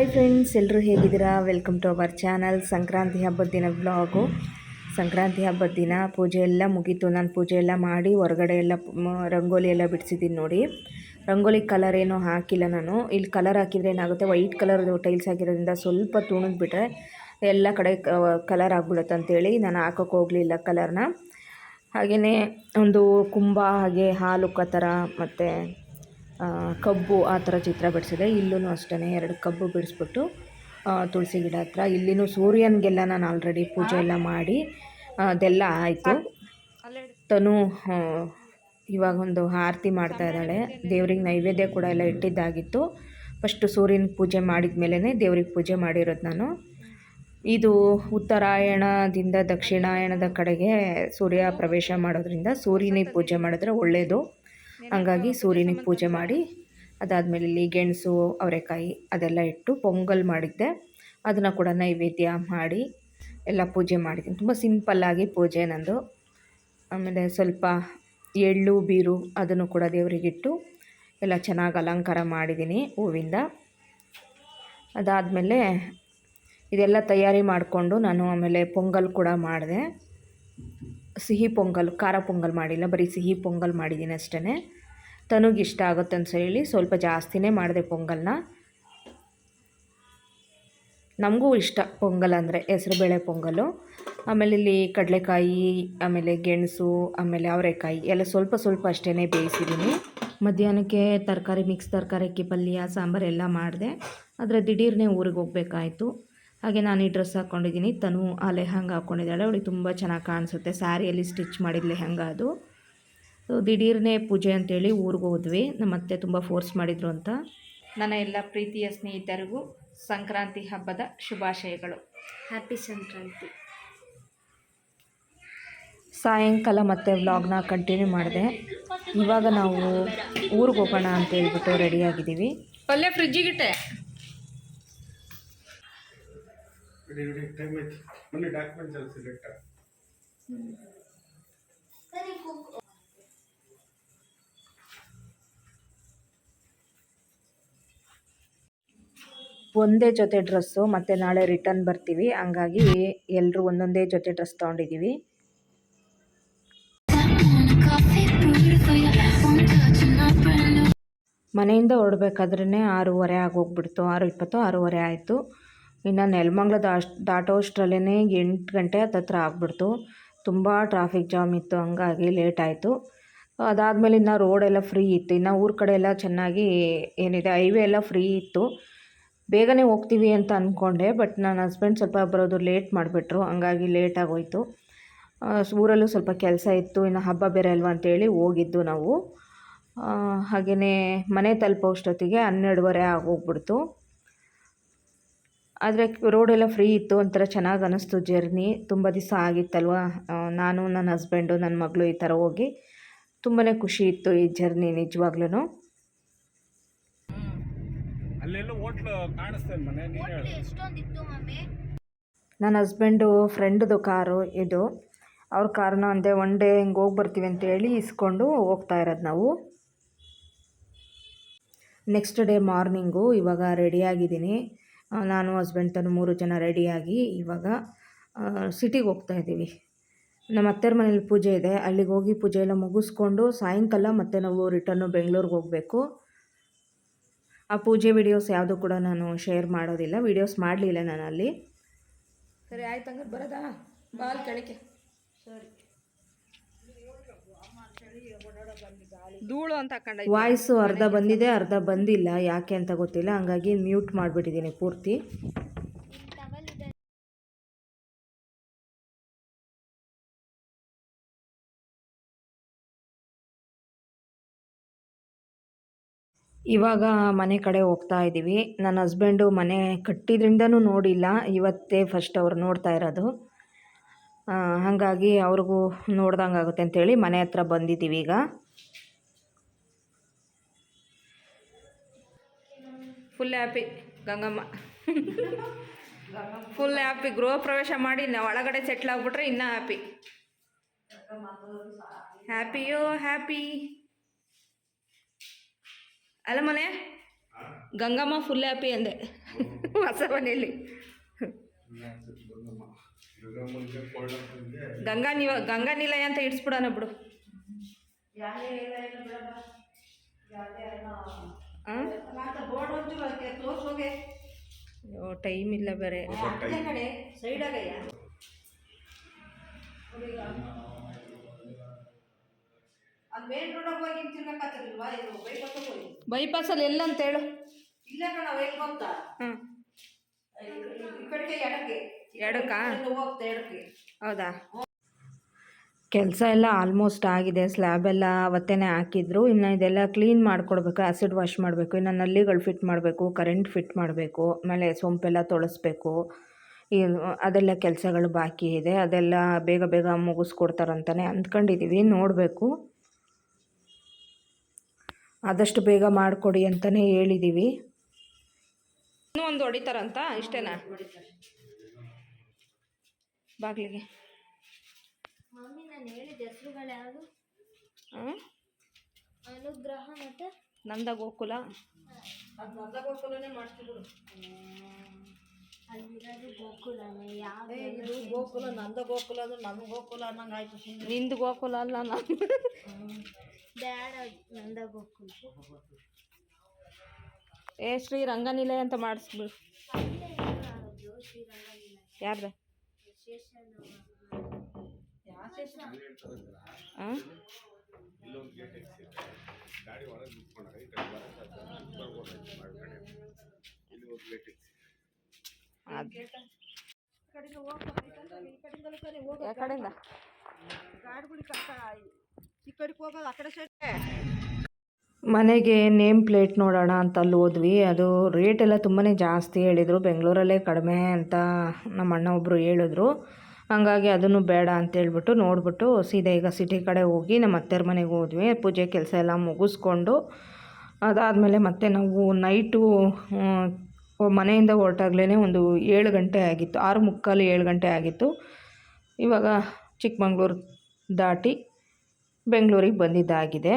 Hi friends ಎಲ್ಲರೂ ಹೇಗಿದ್ದೀರಾ? Welcome to our channel Sankranti ಹಬ್ಬದ ದಿನ ಬ್ಲಾಗು ಸಂಕ್ರಾಂತಿ ಹಬ್ಬದ ದಿನ ಪೂಜೆ ಎಲ್ಲ ಮುಗೀತು. ನಾನು ಪೂಜೆ ಎಲ್ಲ ಮಾಡಿ ಹೊರಗಡೆ ಎಲ್ಲ ರಂಗೋಲಿ ಎಲ್ಲ ಬಿಡಿಸಿದ್ದೀನಿ ನೋಡಿ. ರಂಗೋಲಿ ಕಲರ್ ಏನೂ ಹಾಕಿಲ್ಲ ನಾನು. ಇಲ್ಲಿ ಕಲರ್ ಹಾಕಿದರೆ ಏನಾಗುತ್ತೆ? ವೈಟ್ ಕಲರ್ ಟೈಲ್ಸ್ ಹಾಕಿರೋದ್ರಿಂದ ಸ್ವಲ್ಪ ತುಣಿದ್ಬಿಟ್ರೆ ಎಲ್ಲ ಕಡೆ ಕಲರ್ ಆಗ್ಬಿಡುತ್ತೆ ಅಂತೇಳಿ ನಾನು ಹಾಕೋಕೆ ಹೋಗಲಿಲ್ಲ ಕಲರ್ನ ಹಾಗೆಯೇ ಒಂದು ಕುಂಬ, ಹಾಗೆ ಹಾಲು ಥರ ಮತ್ತು ಕಬ್ಬು ಆ ಥರ ಚಿತ್ರ ಬಿಡಿಸಿದೆ. ಇಲ್ಲೂ ಅಷ್ಟೇ ಎರಡು ಕಬ್ಬು ಬಿಡಿಸ್ಬಿಟ್ಟು ತುಳಸಿ ಗಿಡ ಹತ್ರ. ಇಲ್ಲಿನೂ ಸೂರ್ಯನಿಗೆಲ್ಲ ನಾನು ಆಲ್ರೆಡಿ ಪೂಜೆ ಎಲ್ಲ ಮಾಡಿ ಅದೆಲ್ಲ ಆಯಿತು. ತನು ಇವಾಗ ಒಂದು ಆರತಿ ಮಾಡ್ತಾ ಇದ್ದಾಳೆ. ದೇವ್ರಿಗೆ ನೈವೇದ್ಯ ಕೂಡ ಎಲ್ಲ ಇಟ್ಟಿದ್ದಾಗಿತ್ತು. ಫಸ್ಟು ಸೂರ್ಯನ ಪೂಜೆ ಮಾಡಿದ ಮೇಲೆ ದೇವ್ರಿಗೆ ಪೂಜೆ ಮಾಡಿರೋದು ನಾನು. ಇದು ಉತ್ತರಾಯಣದಿಂದ ದಕ್ಷಿಣಾಯಣದ ಕಡೆಗೆ ಸೂರ್ಯ ಪ್ರವೇಶ ಮಾಡೋದ್ರಿಂದ ಸೂರ್ಯನಿಗೆ ಪೂಜೆ ಮಾಡಿದ್ರೆ ಒಳ್ಳೆಯದು ಹಂಗಾಗಿ ಸೂರ್ಯನಿಗೆ ಪೂಜೆ ಮಾಡಿ ಅದಾದಮೇಲೆ ಇಲ್ಲಿ ಗೆಣಸು ಅವರೆಕಾಯಿ ಅದೆಲ್ಲ ಇಟ್ಟು ಪೊಂಗಲ್ ಮಾಡಿದ್ದೆ. ಅದನ್ನು ಕೂಡ ನೈವೇದ್ಯ ಮಾಡಿ ಎಲ್ಲ ಪೂಜೆ ಮಾಡಿದ್ದೀನಿ. ತುಂಬ ಸಿಂಪಲ್ಲಾಗಿ ಪೂಜೆ ನಂದು. ಆಮೇಲೆ ಸ್ವಲ್ಪ ಎಳ್ಳು ಬೀರು ಅದನ್ನು ಕೂಡ ದೇವರಿಗಿಟ್ಟು ಎಲ್ಲ ಚೆನ್ನಾಗಿ ಅಲಂಕಾರ ಮಾಡಿದ್ದೀನಿ ಹೂವಿಂದ. ಅದಾದಮೇಲೆ ಇದೆಲ್ಲ ತಯಾರಿ ಮಾಡಿಕೊಂಡು ನಾನು ಆಮೇಲೆ ಪೊಂಗಲ್ ಕೂಡ ಮಾಡಿದೆ. ಸಿಹಿ ಪೊಂಗಲ್, ಖಾರ ಪೊಂಗಲ್ ಮಾಡಿಲ್ಲ, ಬರೀ ಸಿಹಿ ಪೊಂಗಲ್ ಮಾಡಿದ್ದೀನಿ ಅಷ್ಟೇ ತನಗಿಷ್ಟ ಆಗುತ್ತೆ ಅಂತ ಹೇಳಿ ಸ್ವಲ್ಪ ಜಾಸ್ತಿನೇ ಮಾಡಿದೆ ಪೊಂಗಲ್ನ. ನಮಗೂ ಇಷ್ಟ ಪೊಂಗಲ್ ಅಂದರೆ ಹೆಸರುಬೇಳೆ ಪೊಂಗಲು. ಆಮೇಲೆ ಇಲ್ಲಿ ಕಡಲೆಕಾಯಿ, ಆಮೇಲೆ ಗೆಣಸು, ಆಮೇಲೆ ಅವರೆಕಾಯಿ ಎಲ್ಲ ಸ್ವಲ್ಪ ಸ್ವಲ್ಪ ಅಷ್ಟೇ ಬೇಯಿಸಿದ್ದೀನಿ. ಮಧ್ಯಾಹ್ನಕ್ಕೆ ತರಕಾರಿ, ಮಿಕ್ಸ್ ತರಕಾರಿ ಪಲ್ಯ, ಸಾಂಬಾರು ಎಲ್ಲ ಮಾಡಿದೆ. ಆದರೆ ದಿಢೀರ್ನೇ ಊರಿಗೆ ಹೋಗ್ಬೇಕಾಯ್ತು. ಹಾಗೆ ನಾನು ಈ ಡ್ರೆಸ್ ಹಾಕ್ಕೊಂಡಿದ್ದೀನಿ ತನು ಆ ಲೆಹಂಗ ಹಾಕ್ಕೊಂಡಿದ್ದಾಳೆ ಅವಳಿಗೆ ತುಂಬ ಚೆನ್ನಾಗಿ ಕಾಣಿಸುತ್ತೆ. ಸ್ಯಾರಿಯಲ್ಲಿ ಸ್ಟಿಚ್ ಮಾಡಿದ ಲೆಹಂಗ ಅದು. ಸೊ ದಿಢೀರ್ನೇ ಪೂಜೆ ಅಂತೇಳಿ ಊರಿಗೆ ಹೋದ್ವಿ. ನಮ್ಮ ಅತ್ತೆ ತುಂಬ ಫೋರ್ಸ್ ಮಾಡಿದರು ಅಂತ. ನನ್ನ ಎಲ್ಲ ಪ್ರೀತಿಯ ಸ್ನೇಹಿತರಿಗೂ ಸಂಕ್ರಾಂತಿ ಹಬ್ಬದ ಶುಭಾಶಯಗಳು. ಹ್ಯಾಪಿ ಸಂಕ್ರಾಂತಿ. ಸಾಯಂಕಾಲ ಮತ್ತೆ ವ್ಲಾಗ್ನ ಕಂಟಿನ್ಯೂ ಮಾಡಿದೆ. ಇವಾಗ ನಾವು ಊರಿಗೆ ಹೋಗೋಣ ಅಂತ ಹೇಳ್ಬಿಟ್ಟು ರೆಡಿಯಾಗಿದ್ದೀವಿ ಪಲ್ಯ ಫ್ರಿಜ್ಜಿಗಿಟ್ಟೆ ರೆಡಿ ಟೈಮ್ ಐತಿ ಮೊನ್ನೆ ಡಾಕ್ಯುಮೆಂಟ್ಸ್ ಎಲ್ಲ ಸಿಲೆಕ್ಟ್ ಒಂದೇ ಜೊತೆ ಡ್ರೆಸ್ಸು ಮತ್ತು ನಾಳೆ ರಿಟರ್ನ್ ಬರ್ತೀವಿ. ಹಂಗಾಗಿ ಎಲ್ಲರೂ ಒಂದೊಂದೇ ಜೊತೆ ಡ್ರೆಸ್ ತೊಗೊಂಡಿದ್ದೀವಿ ಮನೆಯಿಂದ ಹೊರಡ್ಬೇಕಾದ್ರೇ ಆರೂವರೆ ಆಗೋಗ್ಬಿಡ್ತು. ಆರು ಇಪ್ಪತ್ತು ಆರೂವರೆ ಆಯಿತು. ಇನ್ನು ನೆಲಮಂಗ್ಲ ದಾಶ್ ದಾಟೋಷ್ಟರಲ್ಲೇ ಎಂಟು ಗಂಟೆ ಹತ್ತತ್ರ ಆಗ್ಬಿಡ್ತು. ತುಂಬ ಟ್ರಾಫಿಕ್ ಜಾಮ್ ಇತ್ತು, ಹಂಗಾಗಿ ಲೇಟ್ ಆಯಿತು. ಅದಾದಮೇಲೆ ಇನ್ನು ರೋಡೆಲ್ಲ ಫ್ರೀ ಇತ್ತು. ಇನ್ನು ಊರ ಕಡೆ ಎಲ್ಲ ಚೆನ್ನಾಗಿ ಏನಿದೆ ಹೈವೇ ಎಲ್ಲ ಫ್ರೀ ಇತ್ತು. ಬೇಗನೆ ಹೋಗ್ತೀವಿ ಅಂತ ಅಂದ್ಕೊಂಡೆ ಬಟ್ ನನ್ನ ಹಸ್ಬೆಂಡ್ ಸ್ವಲ್ಪ ಬರೋದು ಲೇಟ್ ಮಾಡಿಬಿಟ್ರು, ಹಂಗಾಗಿ ಲೇಟ್ ಆಗೋಯ್ತು. ಊರಲ್ಲೂ ಸ್ವಲ್ಪ ಕೆಲಸ ಇತ್ತು, ಇನ್ನು ಹಬ್ಬ ಬೇರೆ ಅಲ್ವಾ ಅಂತೇಳಿ ಹೋಗಿದ್ದು ನಾವು. ಹಾಗೆಯೇ ಮನೆ ತಲುಪೋಷ್ಟೊತ್ತಿಗೆ ಹನ್ನೆರಡುವರೆ ಆಗೋಗ್ಬಿಡ್ತು. ಆದರೆ ರೋಡೆಲ್ಲ ಫ್ರೀ ಇತ್ತು ಒಂಥರ ಚೆನ್ನಾಗಿ ಅನ್ನಿಸ್ತು ಜರ್ನಿ. ತುಂಬ ದಿವಸ ಆಗಿತ್ತಲ್ವ? ನಾನು ನನ್ನ ಹಸ್ಬೆಂಡು ನನ್ನ ಮಗಳು ಈ ಥರ ಹೋಗಿ ತುಂಬಾ ಖುಷಿ ಇತ್ತು ಈ ಜರ್ನಿ ನಿಜವಾಗ್ಲೂ ನನ್ನ ಹಸ್ಬೆಂಡು ಫ್ರೆಂಡ್ದು ಕಾರು ಇದು. ಅವ್ರ ಕಾರ್ನ ಅಂದೆ ಒನ್ ಡೇ ಹಿಂಗೆ ಹೋಗಿ ಬರ್ತೀವಿ ಅಂತೇಳಿ ಇಸ್ಕೊಂಡು ಹೋಗ್ತಾ ಇರೋದು ನಾವು. ನೆಕ್ಸ್ಟ್ ಡೇ ಮಾರ್ನಿಂಗು ಇವಾಗ ರೆಡಿಯಾಗಿದ್ದೀನಿ ನಾನು ಹಸ್ಬೆಂಡ್ ತನು ಮೂರು ಜನ ರೆಡಿಯಾಗಿ ಇವಾಗ ಸಿಟಿಗೆ ಹೋಗ್ತಾ ಇದ್ದೀವಿ. ನಮ್ಮ ಅತ್ತೆರ ಮನೇಲಿ ಪೂಜೆ ಇದೆ. ಅಲ್ಲಿಗೆ ಹೋಗಿ ಪೂಜೆ ಎಲ್ಲ ಮುಗಿಸ್ಕೊಂಡು ಸಾಯಂಕಾಲ ಮತ್ತೆ ನಾವು ರಿಟರ್ನು ಬೆಂಗಳೂರಿಗೆ ಹೋಗಬೇಕು. ಆ ಪೂಜೆ ವಿಡಿಯೋಸ್ ಯಾವುದು ಕೂಡ ನಾನು ಶೇರ್ ಮಾಡೋದಿಲ್ಲ. ವಿಡಿಯೋಸ್ ಮಾಡಲಿಲ್ಲ ನಾನು ಅಲ್ಲಿ ಸರಿ, ಆಯ್ತು ಹಂಗಾರೆ ಬರೋದಾ? ಬಾಲ್ ಕೆಳಕ್ಕೆ. ಧೂಳು ಅಂತ ವಾಯ್ಸು ಅರ್ಧ ಬಂದಿದೆ ಅರ್ಧ ಬಂದಿಲ್ಲ. ಯಾಕೆ ಅಂತ ಗೊತ್ತಿಲ್ಲ. ಹಂಗಾಗಿ ಮ್ಯೂಟ್ ಮಾಡಿಬಿಟ್ಟಿದ್ದೀನಿ ಪೂರ್ತಿ. ಇವಾಗ ಮನೆ ಕಡೆ ಹೋಗ್ತಾ ಇದ್ದೀವಿ. ನನ್ನ ಹಸ್ಬೆಂಡು ಮನೆ ಕಟ್ಟಿದ್ರಿಂದನೂ ನೋಡಿಲ್ಲ. ಇವತ್ತೇ ಫಸ್ಟ್ ಅವ್ರು ನೋಡ್ತಾ ಇರೋದು. ಹಾಗಾಗಿ ಅವ್ರಿಗೂ ನೋಡ್ದಂಗೆ ಆಗುತ್ತೆ ಅಂಥೇಳಿ ಮನೆ ಹತ್ರ ಬಂದಿದ್ದೀವಿ ಈಗ. Full happy Gangamma. Full happy ಗೃಹ ಪ್ರವೇಶ ಮಾಡಿ ನಾವು ಒಳಗಡೆ ಸೆಟ್ಲ್ ಆಗಿಬಿಟ್ರೆ ಇನ್ನೂ ಹ್ಯಾಪಿ ಹ್ಯಾಪಿಯೋ ಹ್ಯಾಪಿ ಅಲ್ಲ ಮನೆ ಗಂಗಮ್ಮ ಫುಲ್ ಹ್ಯಾಪಿ ಅಂದೆ. ಹೊಸ ಮನೆಯಲ್ಲಿ ಗಂಗಾ ನಿವ ಗಂಗಾ ನಿಲಯ ಅಂತ ಇಡ್ಸ್ಬಿಡೋಣ ಬಿಡು. ಟೈಮ್ ಇಲ್ಲ ಬೇರೆ. ಬೈಪಾಸಲ್ಲಿ ಎಲ್ಲ ಅಂತ ಹೇಳು. ಇಲ್ಲ ಕಣ ಎಲ್ಲಿ ಗೊತ್ತಾ ಹಾಂ. ಈ ಕಡೆಗೆ ಎಡಕ್ಕೆ. ಎಡಕ್ಕೆ ಹೌದಾ? ಕೆಲಸ ಎಲ್ಲ ಆಲ್ಮೋಸ್ಟ್ ಆಗಿದೆ. ಸ್ಲ್ಯಾಬ್ ಎಲ್ಲ ಅವತ್ತೇ ಹಾಕಿದ್ರು. ಇನ್ನು ಇದೆಲ್ಲ ಕ್ಲೀನ್ ಮಾಡ್ಕೊಡ್ಬೇಕು. ಆ್ಯಸಿಡ್ ವಾಶ್ ಮಾಡಬೇಕು. ಇನ್ನು ನಲ್ಲಿಗಳು ಫಿಟ್ ಮಾಡಬೇಕು. ಕರೆಂಟ್ ಫಿಟ್ ಮಾಡಬೇಕು. ಆಮೇಲೆ ಸೊಂಪೆಲ್ಲ ತೊಳಸ್ಬೇಕು. ಈ ಅದೆಲ್ಲ ಕೆಲಸಗಳು ಬಾಕಿ ಇದೆ. ಅದೆಲ್ಲ ಬೇಗ ಬೇಗ ಮುಗಿಸ್ಕೊಡ್ತಾರಂತಲೇ ಅಂದ್ಕೊಂಡಿದ್ದೀವಿ ನೋಡಬೇಕು. ಆದಷ್ಟು ಬೇಗ ಮಾಡಿಕೊಡಿ ಅಂತಲೇ ಹೇಳಿದ್ದೀವಿ ಇನ್ನೂ ಒಂದು ಹೊಡಿತಾರಂತ? ಇಷ್ಟೇನಾ? ಬಾಗಿಲಿಗೆ. ಮಮ್ಮಿ ನಾನು ಹೇಳಿದ ಹೆಸರುಗಳು ಯಾವುದು? ಅನುಗ್ರಹ ಮತ್ತೆ? ನಂದ ಗೋಕುಲ ಅದು ನಂದ ಗೋಕುಲನೇ ಮಾಡ್ತಿದ್ರು ಅಲ್ಲಿರೋದು ಗೋಕುಲನೇ ಯಾವ ಇದು ಗೋಕುಲ ನಂದ ಗೋಕುಲ ಅಂದ್ರೆ ನಮ್ಮ ಗೋಕುಲ ಅನ್ನಂಗೆ ಆಯ್ತು ಸುಮ್ಮನೆ ನಿಂದು ಗೋಕುಲ ಅಲ್ಲ ನಾನು ಬ್ಯಾಡ ನಂದ ಗೋಕುಲ ಏ ಶ್ರೀ ರಂಗನಿಲಯ ಅಂತ ಮಾಡಿಸ್ಬಿಡು. ಶ್ರೀರಂಗನಿಲಯ. ಯಾರ್ದ? ವಿಶೇಷ ಹಾಂ ಇಲ್ಲೊಂದು ಗೇಟ್ ಎಕ್ಸಿದೆ ಗಾಡಿ ಒಳಗೆ ನಿಂತ್ಕೊಂಡಾಗ ಈ ಕಡೆ ಬರೋದು ಬರ್ಬೋದು ಇಲ್ಲಿ ಒಂದು ಗೇಟ್ ಎಕ್ಸಿದೆ ಅದು ಈ ಕಡೆಯಿಂದ. ಈ ಕಡೆಯಿಂದಲೂ ಸರಿ ಹೋಗೋದು ಯಾವ ಕಡೆಯಿಂದ ಗಾಡಿಗಳು ಕಷ್ಟ ಈ ಕಡೆಗೆ ಹೋಗೋದು, ಆ ಕಡೆ ಸೈಡ್ ಮನೆಗೆ ನೇಮ್ ಪ್ಲೇಟ್ ನೋಡೋಣ ಅಂತ ಅಲ್ಲಿ ಹೋದ್ವಿ. ಅದು ರೇಟ್ ಎಲ್ಲ ತುಂಬಾ ಜಾಸ್ತಿ ಹೇಳಿದರು. ಬೆಂಗಳೂರಲ್ಲೇ ಕಡಿಮೆ ಅಂತ ನಮ್ಮ ಅಣ್ಣ ಒಬ್ಬರು ಹೇಳಿದ್ರು. ಹಾಗಾಗಿ ಅದನ್ನು ಬೇಡ ಅಂತ ಹೇಳ್ಬಿಟ್ಟು ನೋಡಿಬಿಟ್ಟು ಸೀದಾ ಈಗ ಸಿಟಿ ಕಡೆ ಹೋಗಿ ನಮ್ಮ ಅತ್ತೆಯರ ಮನೆಗೆ ಹೋದ್ವಿ. ಪೂಜೆ ಕೆಲಸ ಎಲ್ಲ ಮುಗಿಸ್ಕೊಂಡು ಅದಾದಮೇಲೆ ಮತ್ತೆ ನಾವು ನೈಟು ಮನೆಯಿಂದ ಹೊರಟಾಗ್ಲೇ ಒಂದು ಏಳು ಗಂಟೆ ಆಗಿತ್ತು. ಆರು ಮುಕ್ಕಾಲು ಏಳು ಗಂಟೆ ಆಗಿತ್ತು. ಇವಾಗ ಚಿಕ್ಕಮಂಗ್ಳೂರು ದಾಟಿ ಬೆಂಗಳೂರಿಗೆ ಬಂದಿದ್ದಾಗಿದೆ.